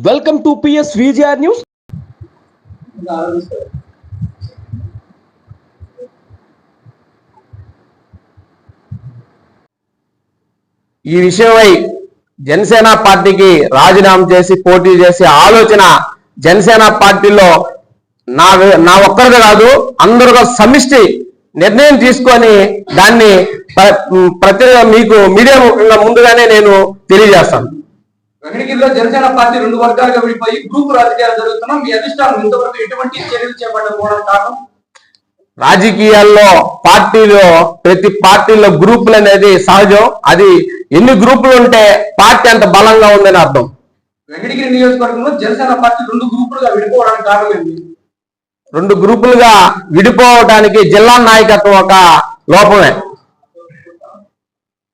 Welcome to PS VGR news. ఈ విషయమై జనసేన పార్టీకి రాజీనామా చేసి పోటీ చేసే ఆలోచన జనసేన పార్టీలో నా నా ఒక్కరిది కాదు అందరూ సమిష్టి నిర్ణయం తీసుకొని దాన్ని ప్ర- ప్రతి మీకు మీడియా ముందుగానే నేను తెలియజేస్తాను. వెంకటగిరిలో జనసేన పార్టీ రెండు వర్గాలుగా విడిపోయి గ్రూప్ రాజకీయాలు జరుగుతున్నాం మీ అధిష్టానం ఇంతవరకు ఎటువంటి చర్యలు చేపట్టకపోవడం కారణం? రాజకీయాల్లో పార్టీలో ప్రతి పార్టీలో గ్రూపులు అనేది సహజం. అది ఎన్ని గ్రూపులు ఉంటే పార్టీ అంత బలంగా ఉందని అర్థం. వెంకటగిరి నియోజకవర్గంలో జనసేన పార్టీ రెండు గ్రూపులుగా విడిపోవడానికి కారణం ఏంటి? రెండు గ్రూపులుగా విడిపోవడానికి జిల్లా నాయకత్వం ఒక లోపమే.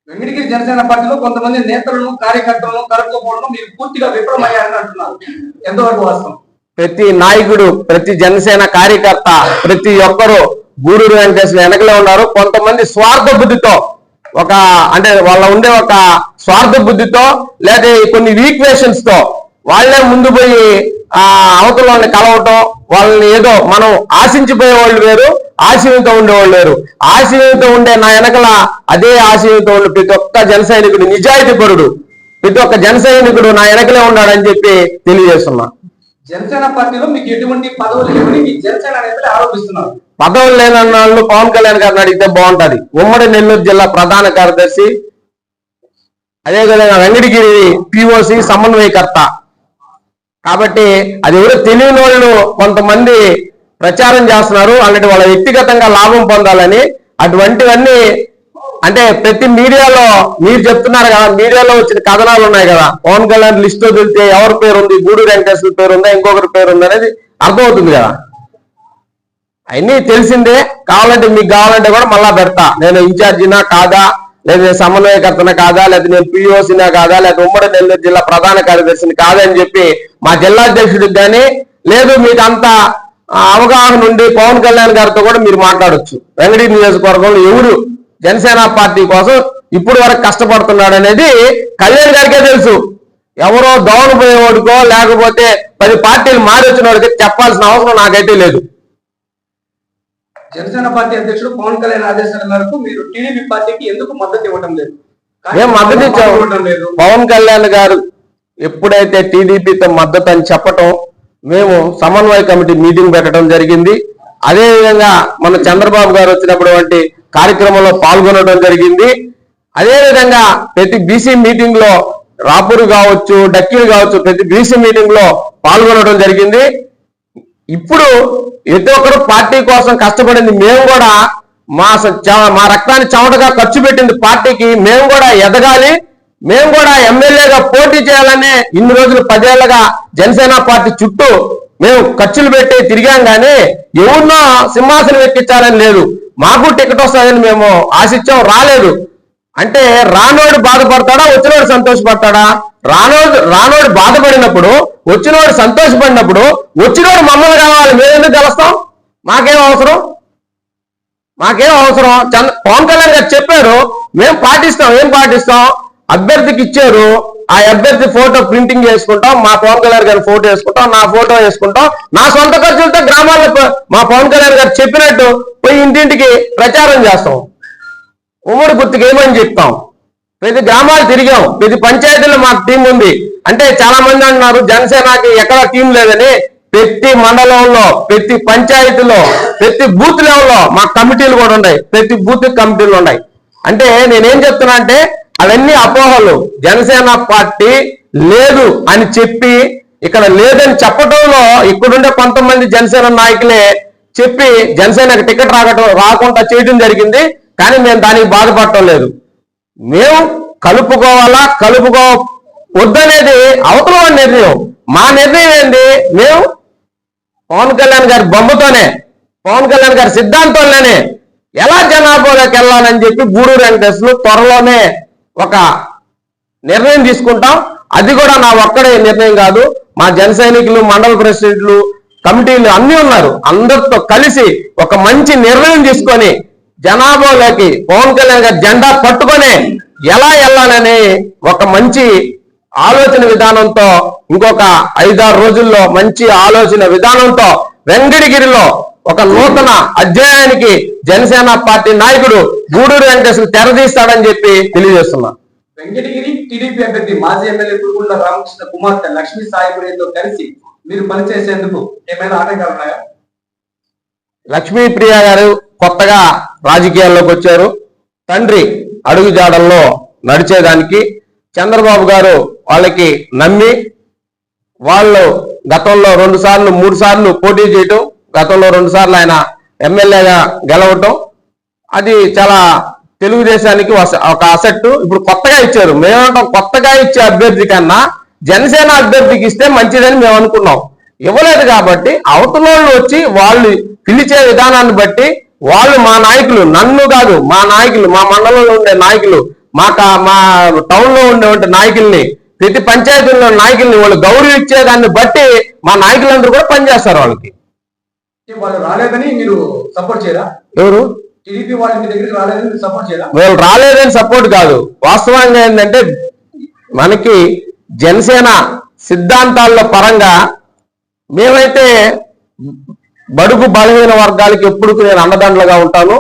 వెంకటగిరి జనసేన పార్టీలో కొంతమంది నేతలను కార్యకర్తలను కలుపుకోవడం మీరు పూర్తిగా విఫలమయ్యారని అంటున్నారు. ఎంతవరకు వాస్తవం? ప్రతి నాయకుడు ప్రతి జనసేన కార్యకర్త ప్రతి ఒక్కరు గూడూరు వెంకటేశ్వర వెనకలే ఉన్నారు. కొంతమంది స్వార్థ బుద్ధితో ఒక అంటే వాళ్ళ ఉండే ఒక స్వార్థ బుద్ధితో లేదా కొన్ని వీక్వేషన్స్తో వాళ్ళే ముందు పోయి ఆ అవతల వాళ్ళని కలవటం వాళ్ళని ఏదో మనం ఆశించిపోయే వాళ్ళు వేరు. ఆశయంతో ఉండేవాళ్ళు వేరు ఆశయంతో ఉండే నా వెనకల అదే ఆశయంతో ఉండే ప్రతి ఒక్క జన సైనికుడు నిజాయితీ పరుడు. ప్రతి ఒక్క జన సైనికుడు నా వెనకలే ఉన్నాడని చెప్పి తెలియజేస్తున్నా. జనసేన పార్టీలో మీకు ఎటువంటి పదవులు లేవని మీ జనసేన నేతలు ఆరోపిస్తున్నారు. పదవులు లేనన్న వాళ్ళు పవన్ కళ్యాణ్ గారిని అడిగితే బాగుంటది. ఉమ్మడి నెల్లూరు జిల్లా ప్రధాన కార్యదర్శి అదేవిధంగా వెంకటగిరి పిఓసి సమన్వయకర్త. కాబట్టి అది ఎవరు తెలియని వాళ్ళు కొంతమంది ప్రచారం చేస్తున్నారు. అలాంటి వాళ్ళ వ్యక్తిగతంగా లాభం పొందాలని అటువంటివన్నీ అంటే ప్రతి మీడియాలో మీరు చెప్తున్నారు కదా మీడియాలో వచ్చిన కథనాలు ఉన్నాయి కదా. పవన్ కళ్యాణ్ లిస్ట్ వదిలితే ఎవరి పేరు ఉంది గూడు వెంకటేశ్వర పేరు ఉందా ఇంకొకరి పేరు ఉందా అనేది అర్థమవుతుంది కదా. అవన్నీ తెలిసిందే. కావాలంటే మీకు కావాలంటే కూడా మళ్ళా పెడతా. నేను ఇన్ఛార్జినా కాదా లేదా నేను సమన్వయకర్తన కాదా లేదా నేను పిఓసినా కాదా లేదా ఉమ్మడి నెల్లూరు జిల్లా ప్రధాన కార్యదర్శిని కాదా అని చెప్పి మా జిల్లా అధ్యక్షుడికి కానీ లేదు మీకు అంత అవగాహన ఉండి పవన్ కళ్యాణ్ గారితో కూడా మీరు మాట్లాడొచ్చు. వెంకటగిరి నియోజకవర్గంలో ఎవరు జనసేన పార్టీ కోసం ఇప్పుడు వరకు కష్టపడుతున్నాడు అనేది కళ్యాణ్ గారికే తెలుసు. ఎవరో దోవన పోయేవాడికో లేకపోతే పది పార్టీలు మారి వచ్చిన వాడికి చెప్పాల్సిన అవసరం నాకైతే లేదు. జనసేన పార్టీ అధ్యక్షుడు పవన్ కళ్యాణ్ ఆదేశాల మేరకు మీరు టీడీపీ పార్టీకి ఎందుకు మద్దతు ఇవ్వడం లేదు? మేము మద్దతు లేదు. పవన్ కళ్యాణ్ గారు ఎప్పుడైతే టీడీపీతో మద్దతు అని చెప్పటం మేము సమన్వయ కమిటీ మీటింగ్ పెట్టడం జరిగింది. అదేవిధంగా మన చంద్రబాబు గారు వచ్చినప్పుడు వంటి కార్యక్రమంలో పాల్గొనడం జరిగింది. అదేవిధంగా ప్రతి బీసీ మీటింగ్లో రాపూర్ కావచ్చు డక్కీలు కావచ్చు ప్రతి బీసీ మీటింగ్లో పాల్గొనడం జరిగింది. ఇప్పుడు ప్రతి ఒక్కరు పార్టీ కోసం కష్టపడింది. మేము కూడా మా స- చ- మా రక్తాన్ని చమటగా ఖర్చు పెట్టింది పార్టీకి. మేము కూడా ఎదగాలి. మేము కూడా ఎమ్మెల్యేగా పోటీ చేయాలనే ఇన్ని రోజులు పదేళ్ళుగా జనసేన పార్టీ చుట్టూ మేము ఖర్చులు పెట్టి తిరిగాం కానీ ఎవరినో సింహాసనం ఎక్కించాలని లేదు. మాకు టికెట్ వస్తుందని మేము ఆశించాం రాలేదు. అంటే రానోడు బాధపడతాడా వచ్చినోడు సంతోషపడతాడా? రానోడు రానోడు బాధపడినప్పుడు వచ్చినోడు సంతోషపడినప్పుడు వచ్చినోడు మమ్మల్ని కావాలి మేము ఎందుకు కలుస్తాం? మాకేం అవసరం? మాకేం అవసరం? చంద్ర పవన్ కళ్యాణ్ గారు చెప్పారు మేము పాటిస్తాం ఏం పాటిస్తాం? అభ్యర్థికి ఇచ్చారు. ఆ అభ్యర్థి ఫోటో ప్రింటింగ్ చేసుకుంటాం. మా పవన్ కళ్యాణ్ గారి ఫోటో వేసుకుంటాం. నా ఫోటో వేసుకుంటాం. నా సొంత ఖర్చులతో గ్రామాల్లో మా పవన్ కళ్యాణ్ గారు చెప్పినట్టు పోయి ఇంటింటికి ప్రచారం చేస్తాం. ఉమ్మడి గుర్తుకి ఏమని చెప్తాం. ప్రతి గ్రామాలు తిరిగాం. ప్రతి పంచాయతీలో మాకు టీం ఉంది. అంటే చాలా మంది అంటున్నారు జనసేనకి ఎక్కడ టీం లేదని. ప్రతి మండలంలో ప్రతి పంచాయతీలో ప్రతి బూత్ లెవెల్లో మా కమిటీలు కూడా ఉన్నాయి. ప్రతి బూత్ కమిటీలు ఉన్నాయి. అంటే నేనేం చెప్తున్నా అంటే అవన్నీ అపోహలు. జనసేన పార్టీ లేదు అని చెప్పి ఇక్కడ లేదని చెప్పడంలో ఇక్కడుండే కొంతమంది జనసేన నాయకులే చెప్పి జనసేనకి టికెట్ రాకటం రాకుండా చేయడం జరిగింది. కానీ మేము దానికి బాధపడటం లేదు. మేము కలుపుకోవాలా కలుపుకో వద్దనేది అవతల నిర్ణయం. మా నిర్ణయం ఏంది? మేము పవన్ కళ్యాణ్ గారి బొమ్మతోనే పవన్ కళ్యాణ్ గారి సిద్ధాంతంలోనే ఎలా జనాభాలోకి వెళ్ళాలని చెప్పి గూడూరు వెంకటేశ్వరు త్వరలోనే ఒక నిర్ణయం తీసుకుంటాం. అది కూడా నా ఒక్కడే నిర్ణయం కాదు. మా జన సైనికులు మండల ప్రెసిడెంట్లు కమిటీలు అన్నీ ఉన్నారు. అందరితో కలిసి ఒక మంచి నిర్ణయం తీసుకొని జనాభాలోకి పవన్ కళ్యాణ్ గారి జెండా పట్టుకొని ఎలా వెళ్ళాలని ఒక మంచి ఆలోచన విధానంతో ఇంకొక ఐదారు రోజుల్లో మంచి ఆలోచన విధానంతో వెంకటగిరిలో ఒక నూతన అధ్యాయానికి జనసేన పార్టీ నాయకుడు గూడూరు వెంకటేశ్వర తెరదీస్తాడని చెప్పి తెలియజేస్తున్నా. వెంకటగిరి టీడీపీ అభ్యర్థి మాజీ ఎమ్మెల్యే కురుగుండ్ల రామకృష్ణ కుమార్తె లక్ష్మీ సాయిపురితో కలిసి మీరు పనిచేసేందుకు ఏమైనా ఆటంకాలు ఉన్నాయా? లక్ష్మీప్రియ గారు కొత్తగా రాజకీయాల్లోకి వచ్చారు. తండ్రి అడుగుజాడల్లో నడిచేదానికి చంద్రబాబు గారు వాళ్ళకి నమ్మి వాళ్ళు గతంలో రెండు సార్లు మూడు సార్లు పోటీ చేయటం గతంలో రెండు సార్లు ఆయన ఎమ్మెల్యేగా గెలవటం అది చాలా తెలుగుదేశానికి ఒక అసెట్ ఇప్పుడు కొత్తగా ఇచ్చారు. మేమంటాం కొత్తగా ఇచ్చే అభ్యర్థి కన్నా జనసేన అభ్యర్థికి ఇస్తే మంచిదని మేము అనుకున్నాం. ఇవ్వలేదు కాబట్టి అవతలోళ్ళు వచ్చి వాళ్ళు పిలిచే విధానాన్ని బట్టి వాళ్ళు మా నాయకులు నన్ను కాదు మా నాయకులు మా మండలంలో ఉండే నాయకులు మా మా టౌన్లో ఉండే నాయకుల్ని ప్రతి పంచాయతీల్లో నాయకుల్ని వాళ్ళు గౌరవించేదాన్ని బట్టి మా నాయకులందరూ కూడా పనిచేస్తారు వాళ్ళకి. వాళ్ళు రాలేదని మీరు సపోర్ట్ చేయరా? ఎవరు? టీడీపీ వాళ్ళు మీ దగ్గరికి రాలేదని సపోర్ట్ చేయరా? వీళ్ళు రాలేదని సపోర్ట్ కాదు. వాస్తవంగా ఏంటంటే మనకి జనసేన సిద్ధాంతాల పరంగా మేమైతే బడుగు బలహీన వర్గాలకి ఎప్పుడు నేను అండదండలుగా ఉంటాను.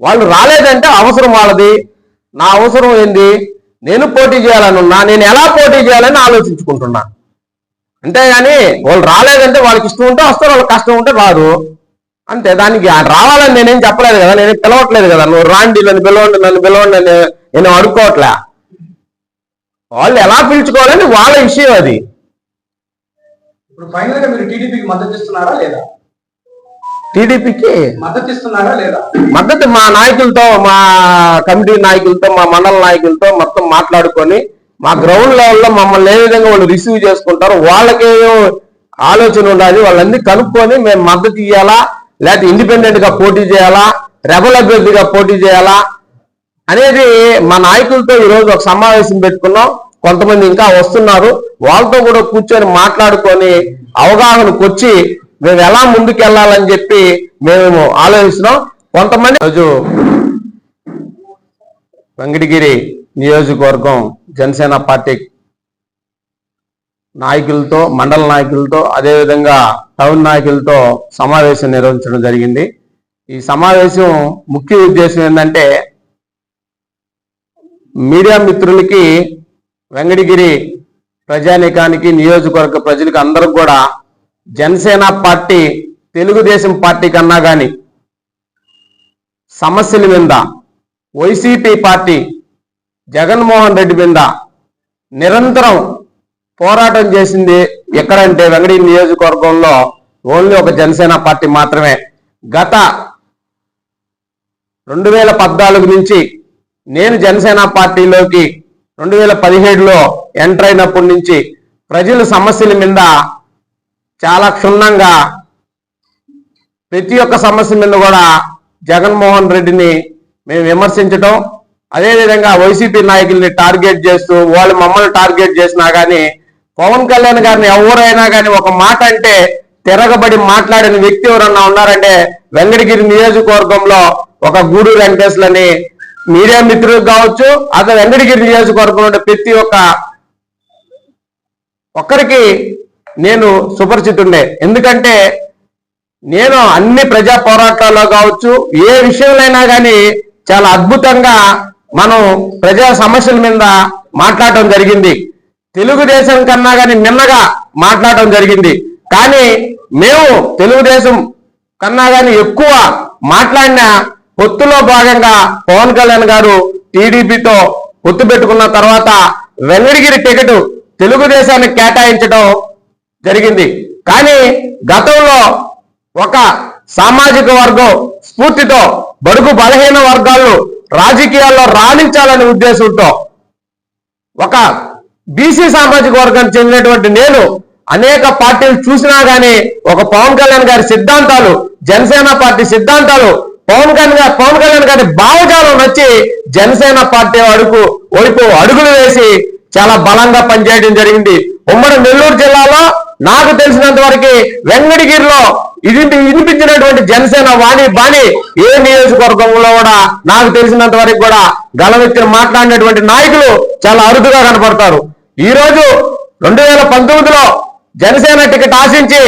వాళ్ళు రాలేదంటే అవసరం వాళ్ళది. నా అవసరం ఏంది? నేను పోటీ చేయాలని ఉన్నా నేను ఎలా పోటీ చేయాలని ఆలోచించుకుంటున్నా. అంతేగాని వాళ్ళు రాలేదంటే వాళ్ళకి ఇష్టం ఉంటే వస్తారు వాళ్ళకి కష్టం ఉంటే రాదు. అంతే దానికి రావాలని నేనేం చెప్పలేదు కదా నేను పిలవట్లేదు కదా నువ్వు రాండి నన్ను పిలవండి నన్ను పిలవండి అని నేను అడుక్కోవట్లే. వాళ్ళు ఎలా పిలుచుకోవాలని వాళ్ళ విషయం అది. ఇప్పుడు ఫైనల్గా మీరు టీడీపీకి మద్దతు ఇస్తున్నారా లేదా? టీడీపీకి మద్దతు ఇస్తున్నారా లేదా? మద్దతు మా నాయకులతో మా కమిటీ నాయకులతో మా మండల నాయకులతో మొత్తం మాట్లాడుకొని మా గ్రౌండ్ లెవెల్లో మమ్మల్ని ఏ విధంగా వాళ్ళు రిసీవ్ చేసుకుంటారో వాళ్ళకేమో ఆలోచన ఉండాలి. వాళ్ళన్నీ కనుక్కొని మేము మద్దతు ఇవ్వాలా లేకపోతే ఇండిపెండెంట్గా పోటీ చేయాలా? రెబల్ అభ్యర్థిగా పోటీ చేయాలా? అనేది మా నాయకులతో ఈరోజు ఒక సమావేశం పెట్టుకున్నాం. కొంతమంది ఇంకా వస్తున్నారు. వాళ్ళతో కూడా కూర్చొని మాట్లాడుకొని అవగాహనకు వచ్చి మేము ఎలా ముందుకు వెళ్ళాలని చెప్పి మేము ఆలోచిస్తున్నాం. కొంతమంది రోజు వెంకటగిరి నియోజకవర్గం జనసేన పార్టీ నాయకులతో మండల నాయకులతో అదేవిధంగా టౌన్ నాయకులతో సమావేశం నిర్వహించడం జరిగింది. ఈ సమావేశం ముఖ్య ఉద్దేశం ఏంటంటే మీడియా మిత్రులకి వెంకటగిరి ప్రజానీకానికి నియోజకవర్గ ప్రజలకు అందరూ కూడా జనసేన పార్టీ తెలుగుదేశం పార్టీ కన్నా కానీ సమస్యల మీద వైసీపీ పార్టీ జగన్మోహన్ రెడ్డి మీద నిరంతరం పోరాటం చేసింది ఎక్కడంటే వెంగడీ నియోజకవర్గంలో ఓన్లీ ఒక జనసేన పార్టీ మాత్రమే. గత రెండు వేల పద్నాలుగు నుంచి నేను జనసేన పార్టీలోకి రెండు వేల పదిహేడులో ఎంటర్ అయినప్పటి నుంచి ప్రజల సమస్యల మీద చాలా క్షుణ్ణంగా ప్రతి ఒక్క సమస్య మీద కూడా జగన్మోహన్ రెడ్డిని మేము విమర్శించటం అదేవిధంగా వైసీపీ నాయకుల్ని టార్గెట్ చేస్తూ వాళ్ళు మమ్మల్ని టార్గెట్ చేసినా కానీ పవన్ కళ్యాణ్ గారిని ఎవరైనా కానీ ఒక మాట అంటే తిరగబడి మాట్లాడిన వ్యక్తి ఎవరన్నా ఉన్నారంటే వెంకటగిరి నియోజకవర్గంలో ఒక గూడు వెంకటేశ్లని మీడియా మిత్రులు కావచ్చు అతను వెంకటగిరి నియోజకవర్గంలో ప్రతి ఒక్క ఒక్కరికి నేను సుపరిచితుండే. ఎందుకంటే నేను అన్ని ప్రజా పోరాటాల్లో కావచ్చు ఏ విషయంలోనైనా కానీ చాలా అద్భుతంగా మనం ప్రజా సమస్యల మీద మాట్లాడటం జరిగింది. తెలుగుదేశం కన్నా కానీ నిన్నగా మాట్లాడటం జరిగింది. కానీ మేము తెలుగుదేశం కన్నా కానీ ఎక్కువ మాట్లాడిన పొత్తులో భాగంగా పవన్ కళ్యాణ్ గారు టీడీపీతో పొత్తు పెట్టుకున్న తర్వాత వెంగడిగిరి టికెట్ తెలుగుదేశానికి కేటాయించడం జరిగింది. కానీ గతంలో ఒక సామాజిక వర్గం స్ఫూర్తితో బడుగు బలహీన వర్గాలు రాజకీయాల్లో రాణించాలనే ఉద్దేశంతో ఒక బీసీ సామాజిక వర్గానికి చెందినటువంటి నేను అనేక పార్టీలు చూసినా గానీ ఒక పవన్ కళ్యాణ్ గారి సిద్ధాంతాలు జనసేన పార్టీ సిద్ధాంతాలు పవన్ కళ్యాణ్ గారి పవన్ కళ్యాణ్ గారి భావజాలం వచ్చి జనసేన పార్టీ అడుగు వైపు అడుగులు వేసి చాలా బలంగా పనిచేయడం జరిగింది. ఉమ్మడి నెల్లూరు జిల్లాలో నాకు తెలిసినంత వరకు వెంగడగిరిలో ఇది వినిపించినటువంటి జనసేన వాణి బాణి ఏ నియోజకవర్గంలో కూడా నాకు తెలిసినంత వరకు కూడా గల వ్యక్తిని మాట్లాడినటువంటి నాయకులు చాలా అరుదుగా కనపడతారు. ఈ రోజు రెండు వేల పంతొమ్మిదిలో జనసేన టికెట్ ఆశించి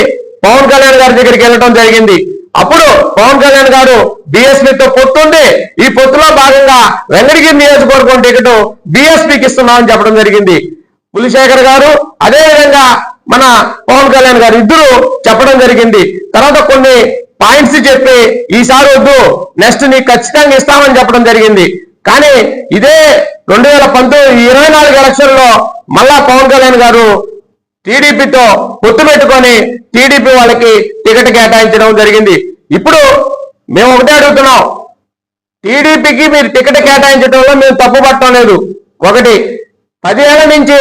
పవన్ కళ్యాణ్ గారి దగ్గరికి వెళ్ళడం జరిగింది. అప్పుడు పవన్ కళ్యాణ్ గారు బిఎస్పీతో పొత్తుంది ఈ పొత్తులో భాగంగా వెంకటగిరి నియోజకవర్గం టికెట్ బిఎస్పీకి ఇస్తున్నామని చెప్పడం జరిగింది. పులిశేఖర్ గారు అదేవిధంగా మన పవన్ కళ్యాణ్ గారు ఇద్దరు చెప్పడం జరిగింది. తర్వాత కొన్ని పాయింట్స్ చెప్పి ఈసారి వద్దు నెక్స్ట్ నీకు ఖచ్చితంగా ఇస్తామని చెప్పడం జరిగింది. కానీ ఇదే రెండు వేల పంతొమ్మిది ఇరవై నాలుగు ఎలక్షన్లో మళ్ళా పవన్ కళ్యాణ్ గారు టీడీపీతో పొత్తు పెట్టుకొని టీడీపీ వాళ్ళకి టికెట్ కేటాయించడం జరిగింది. ఇప్పుడు మేము ఒకటే అడుగుతున్నాం. టీడీపీకి మీరు టికెట్ కేటాయించడంలో మేము తప్పు పట్టడం లేదు. ఒకటి పదివేల నుంచి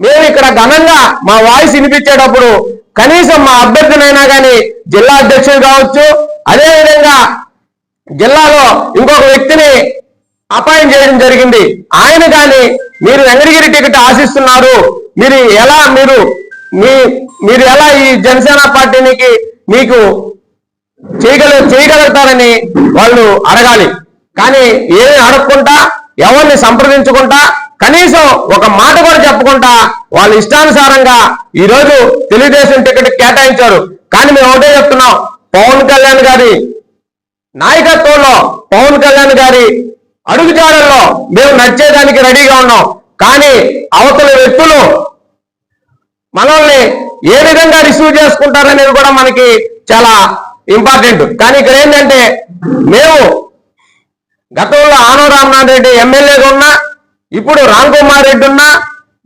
మేము ఇక్కడ ఘనంగా మా వాయిస్ వినిపించేటప్పుడు కనీసం మా అభ్యర్థినైనా కానీ జిల్లా అధ్యక్షుడు కావచ్చు అదేవిధంగా జిల్లాలో ఇంకొక వ్యక్తిని అపాయింట్ చేయడం జరిగింది. ఆయన కానీ మీరు వెంకటగిరి టికెట్ ఆశిస్తున్నారు. మీరు ఎలా మీరు మీ మీరు ఎలా ఈ జనసేన పార్టీనికి మీకు చేయగల చేయగలుగుతారని వాళ్ళు అడగాలి. కానీ ఏమి అడగకుండా ఎవరిని సంప్రదించకుండా కనీసం ఒక మాట కూడా చెప్పకుండా వాళ్ళ ఇష్టానుసారంగా ఈరోజు తెలుగుదేశం టికెట్ కేటాయించారు. కానీ మేము ఒకటే చెప్తున్నాం పవన్ కళ్యాణ్ గారి నాయకత్వంలో పవన్ కళ్యాణ్ గారి అడుగుజాడల్లో మేము నచ్చేదానికి రెడీగా ఉన్నాం. కానీ అవతల వ్యక్తులు మనల్ని ఏ విధంగా రిసీవ్ చేసుకుంటారనేది కూడా మనకి చాలా ఇంపార్టెంట్. కానీ ఇక్కడ ఏంటంటే మేము గతంలో ఆనవ రామనాథ్ రెడ్డి ఎమ్మెల్యేగా ఉన్నా ఇప్పుడు రామ్ కుమార్ రెడ్డి ఉన్నా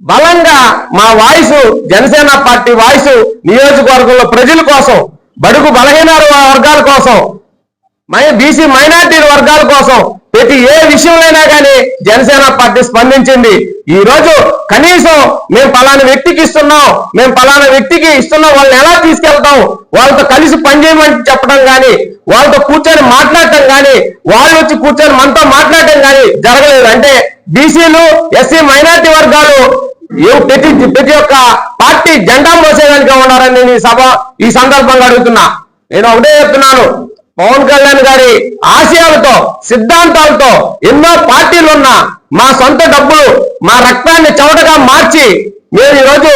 బలంగా మా వాయిస్ జనసేన పార్టీ వాయిస్ నియోజకవర్గంలో ప్రజల కోసం బడుగు బలహీన వర్గాల కోసం మై బీసీ మైనార్టీ వర్గాల కోసం ప్రతి ఏ విషయంలోనైనా కానీ జనసేన పార్టీ స్పందించింది. ఈ రోజు కనీసం మేము పలానా వ్యక్తికి ఇస్తున్నాం మేము పలానా వ్యక్తికి ఇస్తున్నాం వాళ్ళని ఎలా తీసుకెళ్తాం? వాళ్ళతో కలిసి పనిచేయమని చెప్పడం కానీ వాళ్ళతో కూర్చొని మాట్లాడటం కానీ వాళ్ళు వచ్చి కూర్చొని మనతో మాట్లాడటం కానీ జరగలేదు. అంటే బీసీలు ఎస్సీ మైనార్టీ వర్గాలు ఏ- ప్రతి ప్రతి ఒక్క పార్టీ జెండా మోసేదానిగా ఉన్నారని నేను ఈ సభ ఈ సందర్భంగా అడుగుతున్నా. నేను ఒకటే చెప్తున్నాను. పవన్ కళ్యాణ్ గారి ఆశయాలతో సిద్ధాంతాలతో ఎన్నో పార్టీలు ఉన్నా మా సొంత డబ్బులు మా రక్తాన్ని చవటగా మార్చి మేము ఈరోజు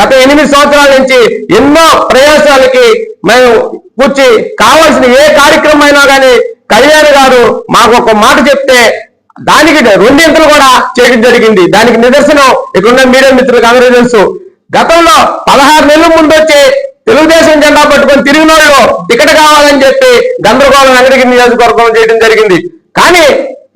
గత ఎనిమిది సంవత్సరాల నుంచి ఎన్నో ప్రయాసాలకి మేము కూర్చి కావాల్సిన ఏ కార్యక్రమం అయినా కానీ కళ్యాణ్ గారు మాకు ఒక మాట చెప్తే దానికి రెండింతలు కూడా చేయడం జరిగింది. దానికి నిదర్శనం ఇక్కడున్న మీడియా మిత్రులకు అందరూ తెలుసు. గతంలో పదహారు నెలల ముందు వచ్చి తెలుగుదేశం జెండా పట్టుకొని తిరిగినోళ్ళు టికెట్ కావాలని చెప్పి గందరగోళం వెంకటగిరి నియోజకవర్గం చేయడం జరిగింది. కానీ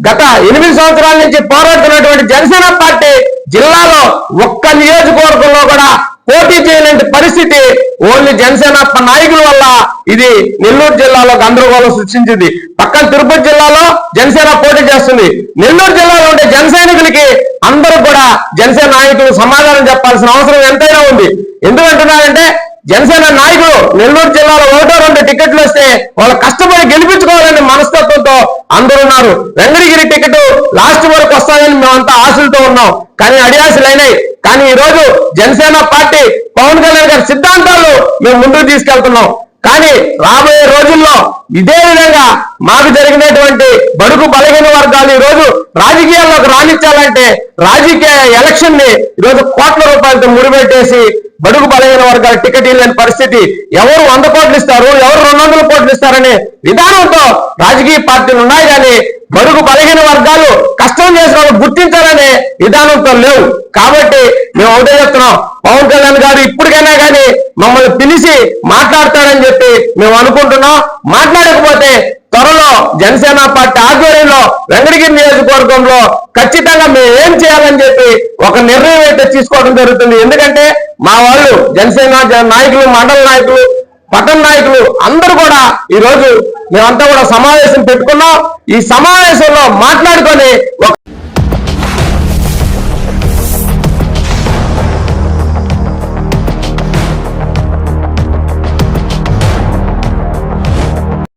గత ఎనిమిది సంవత్సరాల నుంచి పోరాడుతున్నటువంటి జనసేన పార్టీ జిల్లాలో ఒక్క నియోజకవర్గంలో కూడా పోటీ చేయలేని పరిస్థితి ఓన్లీ జనసేన ప- నాయకుల వల్ల ఇది నెల్లూరు జిల్లాలో గందరగోళం సృష్టించింది. పక్కన తిరుపతి జిల్లాలో జనసేన పోటీ చేస్తుంది. నెల్లూరు జిల్లాలో ఉండే జన సైనికులకి అందరూ కూడా జనసేన నాయకులు సమాధానం చెప్పాల్సిన అవసరం ఎంతైనా ఉంది. ఎందుకంటున్నారంటే జనసేన నాయకులు నెల్లూరు జిల్లాలో ఒకటో రెండు టికెట్లు వస్తే వాళ్ళు కష్టపడి గెలిపించుకోవాలనే మనస్తత్వంతో అందరూ ఉన్నారు. వెంకటగిరి టికెట్ లాస్ట్ వరకు వస్తాయని మేమంతా ఆశలతో ఉన్నాం. కానీ అడియాసులైనాయి అయినాయి. కానీ ఈ రోజు జనసేన పార్టీ పవన్ కళ్యాణ్ గారి సిద్ధాంతాలు మేము ముందుకు తీసుకెళ్తున్నాం. కానీ రాబోయే రోజుల్లో ఇదే విధంగా మాకు జరిగినటువంటి బడుగు బలహీన వర్గాలు ఈరోజు రోజు రాజకీయాల్లోకి రాణించాలంటే రాజకీయ ఎలక్షన్ని ఈరోజు కోట్ల రూపాయలతో ముడిపెట్టేసి బడుగు బలహీన వర్గాల టికెట్ ఇవ్వలేని పరిస్థితి ఎవరు వంద కోట్లు ఇస్తారు ఎవరు రెండు వందల కోట్లు ఇస్తారనే విధానంతో రాజకీయ పార్టీలు ఉన్నాయి కానీ బడుగు బలహీన వర్గాలు కష్టం చేసిన వాళ్ళు గుర్తించాలనే విధానంతో లేవు. కాబట్టి మేము ఒకటే చెప్తున్నాం పవన్ కళ్యాణ్ గారు ఇప్పటికైనా కానీ మమ్మల్ని పిలిచి మాట్లాడతాడని చెప్పి మేము అనుకుంటున్నాం. మాట్లాడకపోతే త్వరలో జనసేన పార్టీ ఆధ్వర్యంలో వెంకటగిరి నియోజకవర్గంలో ఖచ్చితంగా మేము ఏం చేయాలని చెప్పి ఒక నిర్ణయం అయితే తీసుకోవడం జరుగుతుంది. ఎందుకంటే మా వాళ్ళు జనసేన నాయకులు మండల నాయకులు పట్టణ నాయకులు అందరూ కూడా ఈ రోజు మేమంతా కూడా సమావేశం పెట్టుకున్నాం. ఈ సమావేశంలో మాట్లాడుకొని ఒక